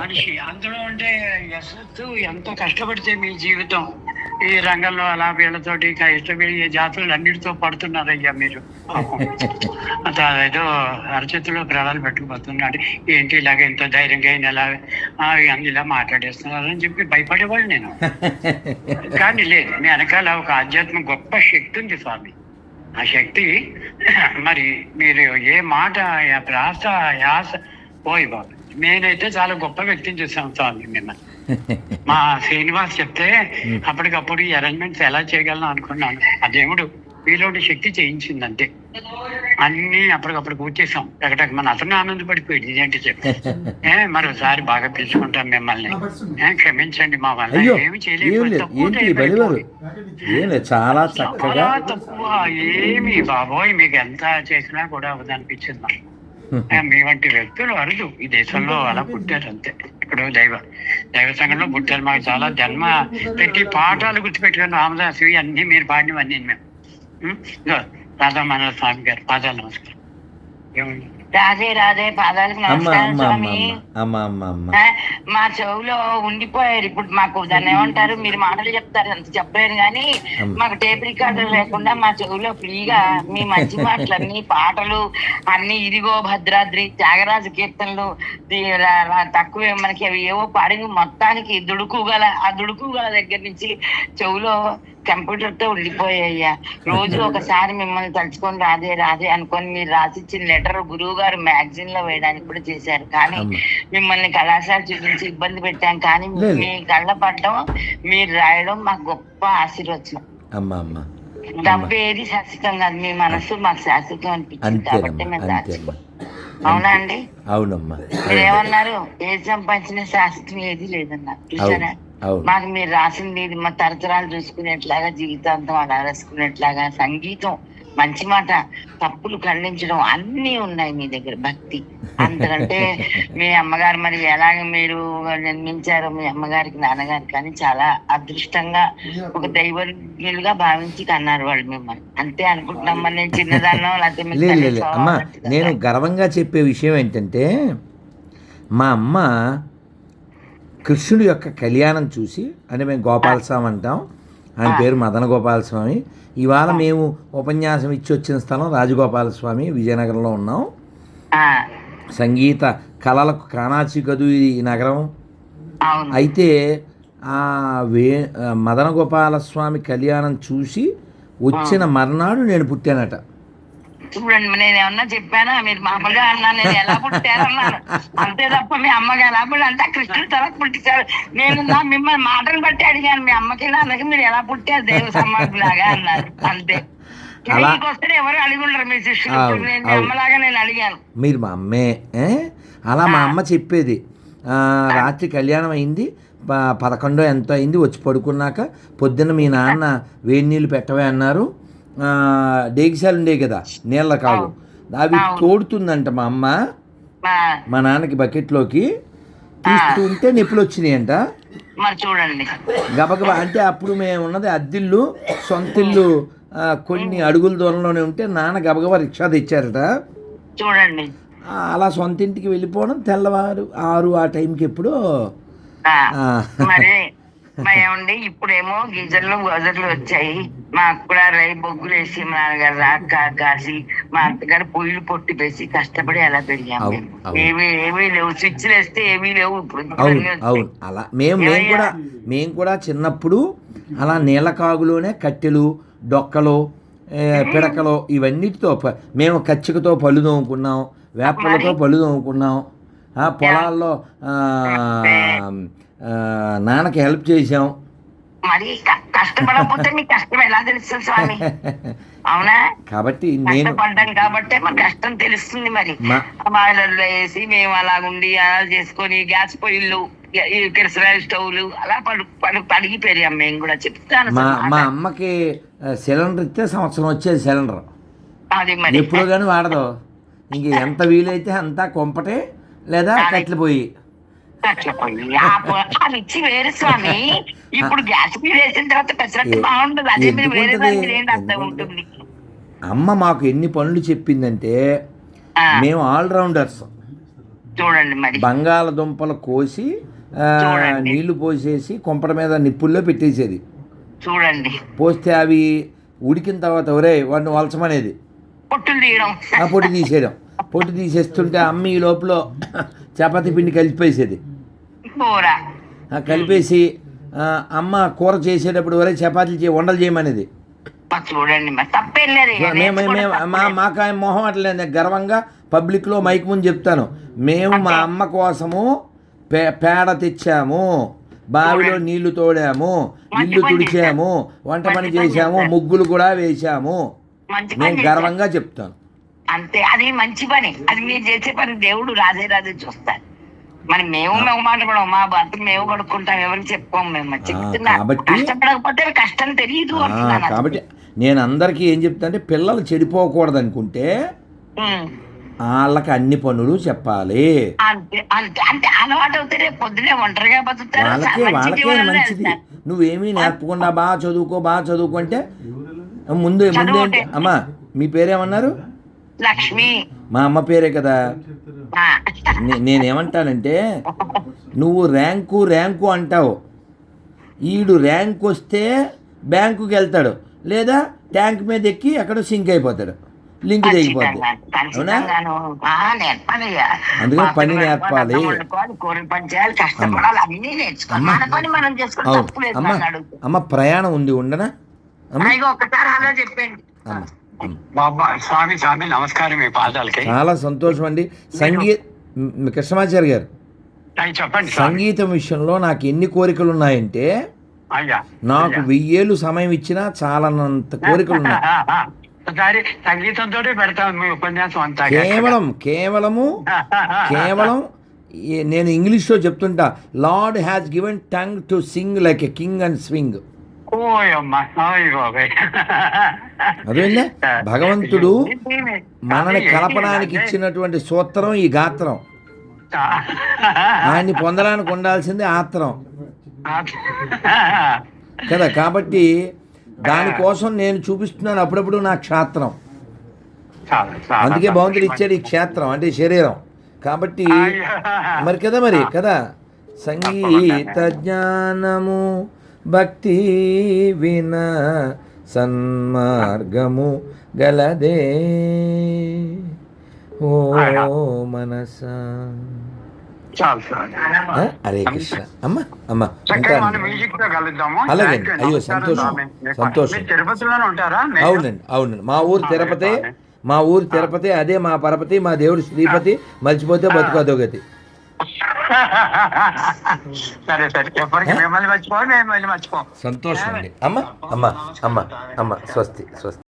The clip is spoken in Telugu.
మనిషి. అందులో ఉంటే యశస్సు ఎంత కష్టపడితే మీ జీవితం. ఈ రంగంలో అలా వీళ్ళతోటి కష్టపడి జాతులు అన్నిటితో పడుతున్నారయ్యా మీరు. అంత ఏదో అరచేతిలో ప్రాణాలు పెట్టుకుపోతున్నాడు ఏంటి ఇలాగ ఇంత ధైర్యంగా అయిన ఇలా ఇలా మాట్లాడేస్తున్నారని చెప్పి భయపడేవాళ్ళు నేను. కానీ లేదు మీ వెనకాల ఒక ఆధ్యాత్మిక గొప్ప శక్తి ఉంది స్వామి. ఆ శక్తి మరి మీరు ఏ మాట ప్రాస యాస పోయి బాబు. నేనైతే చాలా గొప్ప వ్యక్తిని చూసాను స్వామి మిమ్మల్ని మా శ్రీనివాస్ చెప్తే అప్పటికప్పుడు ఈ అరేంజ్మెంట్స్ ఎలా చేయగలను అనుకున్నాను. ఆ దేవుడు మీలోని శక్తి చేయించింది అంతే అన్ని అప్పటికప్పుడు కూర్చేసాం టకటక మన అతను ఆనందపడిపోయింది ఇదేంటి చెప్పి. ఏ మరోసారి బాగా పిలుచుకుంటాం మిమ్మల్ని. క్షమించండి మా వల్ల ఏమి చేయలేదు చాలా తక్కువ ఏమి బాబోయ్ మీకు ఎంత చేసినా కూడా ఆ, మీ వంటి వ్యక్తులు అరుదు. ఈ దేశంలో అలా పుట్టారు అంతే. ఇప్పుడు దైవ దైవ సంఘంలో పుట్టారు. మాకు చాలా జన్మ పెట్టి పాఠాలు గుర్తుపెట్టుకుని రామదాసు అన్ని మీరు పాడినవన్నీ మేము. రాధా ఇదిగో, స్వామి గారు పాదాలు నమస్కారం. ఏమండి రాధే రాధే పాదాలకు నమస్కారం స్వామి. మా చెవులో ఉండిపోయారు. ఇప్పుడు మాకు దాన్ని ఏమంటారు? మీరు మాటలు చెప్తారు. అంత చెప్పలేను కానీ. మాకు టేప్ రికార్డర్ లేకుండా మా చెవులో ఫ్రీగా మీ మంచి మాటలు అన్ని పాటలు అన్ని ఇదిగో భద్రాద్రి త్యాగరాజు కీర్తనలు తక్కువే మనకి అవి ఏవో పాడి మొత్తానికి దుడుకు గల ఆ దుడుకు గల దగ్గర నుంచి చెవులో కంప్యూటర్తో ఉండిపోయాయ్యా. రోజు ఒకసారి మిమ్మల్ని తలుచుకొని రాదే రాదే అనుకొని మీరు రాసిచ్చిన లెటర్ గురువు గారు మ్యాగజైన్లో వేయడానికి కూడా చేశారు. కానీ. మిమ్మల్ని కళాశాల చూపించి ఇబ్బంది పెట్టాం. కానీ. మీ కళ్ళ పడడం మీరు రాయడం మాకు గొప్ప ఆశీర్వచనం. అమ్మ అమ్మ. డబ్బు ఏది శాశ్వతం కాదు. మీ మనసు మాకు శాశ్వతం అనిపించింది కాబట్టి మేము అవునా అండి? అవునమ్మా. మీరు ఏమన్నారు ఏది సంపాదించిన శాశ్వతం ఏది లేదన్నారు చూసారా మాకు మీరు రాసింది ఇది మా తరతరాలు చూసుకునేట్లాగా జీవితాంతం అలా రాసుకునేట్లాగా సంగీతం మంచి మాట. తప్పులు ఖండించడం అన్నీ ఉన్నాయి మీ దగ్గర భక్తి. అంతకంటే మీ అమ్మగారు మరి ఎలాగ మీరు నిర్మించారో మీ అమ్మగారికి నాన్నగారికి కానీ చాలా అదృష్టంగా ఒక దైవజ్ఞులుగా భావించి కన్నారు వాళ్ళు మిమ్మల్ని. అంతే అనుకుంటున్నాం నేను చిన్నదాన్నో లేకపోతే అమ్మ. నేను గర్వంగా చెప్పే విషయం ఏంటంటే మా అమ్మ కృష్ణుడి యొక్క కళ్యాణం చూసి అంటే మేము గోపాలస్వామి అంటాం ఆయన పేరు మదన గోపాలస్వామి ఇవాళ మేము ఉపన్యాసం ఇచ్చి వచ్చిన స్థలం రాజగోపాలస్వామి విజయనగరంలో ఉన్నాం. సంగీత కళలకు కాణాచి కదు ఈ నగరం. అయితే ఆ వే మదన గోపాలస్వామి కళ్యాణం చూసి వచ్చిన మర్నాడు నేను పుట్టానట. చూడండి నేను ఏమన్నా చెప్పానా? మీరు మామూలుగా అన్నా నేను ఎలా పుట్టారన్నాను అంతే తప్ప మీ అమ్మకి ఎలా అంటే కృష్ణుడు తర్వాత పుట్టించారు. నేను నా మిమ్మల్ని మాటను బట్టి అడిగాను మీ అమ్మకి నాన్నకి మీరు ఎలా పుట్టారు దేవ సమాధిలాగా అన్నారు. అంతే. ఎవరు మీ శిష్యులు. నేను. అమ్మలాగా నేను అడిగాను. మీరు మా అమ్మే? అలా మా అమ్మ చెప్పేది. ఆ, రాత్రి కళ్యాణం అయింది పదకొండో ఎంతో అయింది వచ్చి పడుకున్నాక పొద్దున్న మీ నాన్న వేడి నీళ్ళు పెట్టవే అన్నారు. ఆ, డేగిసాలు ఉండే కదా నీళ్ళ కావు అవి తోడుతుందంట మా అమ్మ. మా- నాన్నకి బకెట్లోకి. తీసుకుంటే నొప్పులు వచ్చినాయంట మరి చూడండి గబగబా అంటే అప్పుడు మేము ఉన్నది అద్దిల్లు సొంత ఇల్లు ఆ, కొన్ని అడుగుల దూరంలోనే ఉంటే నాన్న గబగబా రిక్షా తెచ్చారట. చూడండి. అలా సొంత ఇంటికి వెళ్ళిపోవడం తెల్లవారు ఆరు ఆ టైంకి ఎప్పుడో. మరి ఏమండి? ఇప్పుడేమో గీజర్లు గోజర్లు వచ్చాయి. మా అక్క కూడా రై బొగ్గులు వేసి మా నాన్నగారు రాక కాసి మా అత్తగారు పొయ్యిలు పొట్టి వేసి కష్టపడి అలా పెరిగాము అవును, మేము. అవును. ఏమీ ఏమీ లేవు. స్విచ్లు వేస్తే ఏమీ లేవు అవును. అవును. అలా. మేము మేము కూడా మేము కూడా చిన్నప్పుడు అలా నీళ్ళ కాగులోనే కట్టెలు డొక్కలు పిడకలు ఇవన్నిటితో మేము కచ్చికతో పళ్ళు తోముకున్నాం వేపలతో పళ్ళు తోముకున్నాం. పొలాల్లో నాన్నకి హెల్ప్ చేసాం మరి కష్టపడకపోతే మీకు కష్టం ఎలా తెలుస్తుంది స్వామి? అవునా? కాబట్టి నేను కష్టపడ్డాం కాబట్టి మన కష్టం తెలుస్తుంది మరి. బాయిలర్లో వేసి మేము అలా ఉండి అలా చేసుకొని గ్యాస్ పొయ్యిలు ఈ కిరసనాయిల్ స్టవ్లు అలా పడు పడు పడిగి పెరిగాం మేము కూడా. చెప్తాను మా అమ్మకి సిలిండర్ ఇస్తే సంవత్సరం వచ్చేది సిలిండర్. అది మరి. ఎప్పుడు కానీ వాడదు. ఇంక ఎంత వీలైతే అంతా కొంపటే లేదా కట్టెలు పోయి అట్లా పోయి ఆ రుచి వేరు స్వామి. ఇప్పుడు గ్యాస్ మీద వేసిన తర్వాత పెసరట్టు బాగుంటుంది అదే మీరు వేరే ఎందుకుంటది? దాని మీద ఏంటి అర్థం? ఉంటుంది? అమ్మ మాకు ఎన్ని పనులు చెప్పిందంటే మేము ఆల్రౌండర్స్. చూడండి మరి. బంగాళదుంపలు కోసి. నీళ్ళు పోసేసి కొంపడ మీద నిప్పుల్లో పెట్టేసేది. చూడండి. పోస్తే అవి ఉడికిన తర్వాత ఒరే వాడిని ఆ పొట్టు తీసేయడం. పొట్టు తీసేస్తుంటే అమ్మ ఈ లోపల చపాతీ పిండి కలిపేసేది. కూర. కలిపేసి అమ్మ కూర చేసేటప్పుడు ఒరే చపాతీలు చే వండలు చేయమనేది. చూడండి. మాకు ఆయన మొహం అట్లేదు గర్వంగా పబ్లిక్లో మైక్ ముందు చెప్తాను. మేము మా అమ్మ కోసము పే పేడ తెచ్చాము. బావిలో నీళ్ళు తోడాము. ఇల్లు తుడిచాము. వంట పని చేశాము. ముగ్గులు కూడా వేశాము. నేను. గర్వంగా చెప్తాను. అంతే అది మంచి పని. అది మీరు చేసే పని దేవుడు రాజే రాజే చూస్తాడు మరి మేము మేము మాట్లాడడం మా భర్త మేము పడుకుంటాం ఎవరికి చెప్పుకోము మేము. చెప్తున్నా కాబట్టి- కష్టపడకపోతే కష్టం తెలియదు కాబట్టి నేను అందరికీ ఏం చెప్తా అంటే పిల్లలు చెడిపోకూడదు అనుకుంటే. వాళ్ళకి అన్ని పనులు చెప్పాలి. అంటే అలవాటు పొద్దునే ఒంటరిగా బతుకుతారు వాళ్ళకే మంచిది. నువ్వేమీ నేర్పకుండా బాగా చదువుకో బాగా చదువుకో అంటే ముందు ముందేంటి అమ్మా మీ పేరేమన్నారు? లక్ష్మి. మా అమ్మ పేరే కదా? నేనేమంటానంటే నువ్వు ర్యాంకు ర్యాంకు అంటావు. ఈడు ర్యాంక్ వస్తే బ్యాంకుకి వెళ్తాడు లేదా ట్యాంక్ మీద ఎక్కి అక్కడ సింక్ అయిపోతాడు. లింక్ ఖచ్చితంగా, అవునా. అందుకని పని నేర్పాలి. అమ్మ. ప్రయాణం ఉంది ఉండనా? అమ్మ. ఒకసారి చెప్పండి అమ్మ. స్వామి స్వామి నమస్కారం మీ పాదాలకి. చాలా సంతోషం అండి. సంగీత కృష్ణమాచారి గారు చెప్పండి సంగీతం విషయంలో నాకు ఎన్ని కోరికలు ఉన్నాయంటే నాకు. వెయ్యేళ్ళు సమయం ఇచ్చినా చాలనంత కోరికలు ఉన్నాయి. సంగీతంతో పెడతాం మీ ఉపన్యాసం అంతా కేవలం కేవలము కేవలం నేను ఇంగ్లీష్లో చెప్తుంటా lord has given tongue to sing like a king and swing. అదేంటే భగవంతుడు మనని కలపడానికి ఇచ్చినటువంటి సూత్రం ఈ గాత్రం. ఆయన్ని పొందడానికి ఉండాల్సింది ఆత్రం. కదా కాబట్టి దానికోసం నేను చూపిస్తున్నాను అప్పుడప్పుడు నా క్షేత్రం. అందుకే భగవంతుడు. ఇచ్చాడు ఈ క్షేత్రం అంటే శరీరం. కాబట్టి. మరి కదా మరి కదా? సంగీత జ్ఞానము భక్తి విన సన్మార్గము గలదే. ఓ మనస? హరే కృష్ణ. అమ్మ అమ్మ అలాగే. అయ్యో, సంతోషం. సంతోషం. అవునండి అవునండి. మా ఊరు తిరుపతి మా ఊరు తిరుపతి అదే మా పరపతి మా దేవుడు శ్రీపతి మర్చిపోతే బతుకు అదోగతి సరే సరే. ఎప్పటికీ మిమ్మల్ని మర్చిపో మిమ్మల్ని మర్చిపో సంతోషం అండి. అమ్మ అమ్మ అమ్మ అమ్మ. స్వస్తి స్వస్తి.